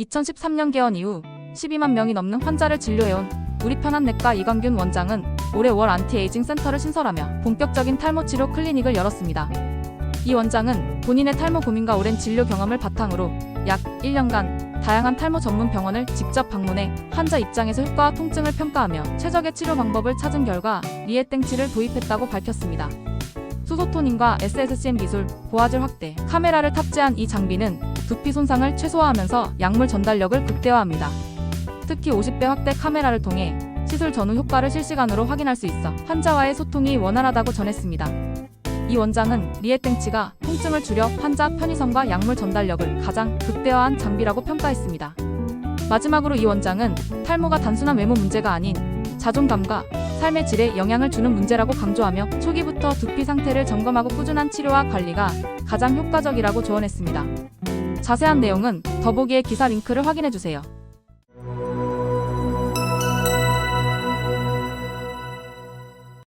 2013년 개원 이후 12만 명이 넘는 환자를 진료해온 우리 편한 내과 이광균 원장은 올해 월 안티에이징 센터를 신설하며 본격적인 탈모 치료 클리닉을 열었습니다. 이 원장은 본인의 탈모 고민과 오랜 진료 경험을 바탕으로 약 1년간 다양한 탈모 전문 병원을 직접 방문해 환자 입장에서 효과와 통증을 평가하며 최적의 치료 방법을 찾은 결과 리에땡치를 도입했다고 밝혔습니다. 수소토닌과 SSCM 기술, 고화질 확대, 카메라를 탑재한 이 장비는 두피 손상을 최소화하면서 약물 전달력을 극대화합니다. 특히 50배 확대 카메라를 통해 시술 전후 효과를 실시간으로 확인할 수 있어 환자와의 소통이 원활하다고 전했습니다. 이 원장은 리에땡치가 통증을 줄여 환자 편의성과 약물 전달력을 가장 극대화한 장비라고 평가했습니다. 마지막으로 이 원장은 탈모가 단순한 외모 문제가 아닌 자존감과 삶의 질에 영향을 주는 문제라고 강조하며 초기부터 두피 상태를 점검하고 꾸준한 치료와 관리가 가장 효과적이라고 조언했습니다. 자세한 내용은 더보기의 기사 링크를 확인해 주세요.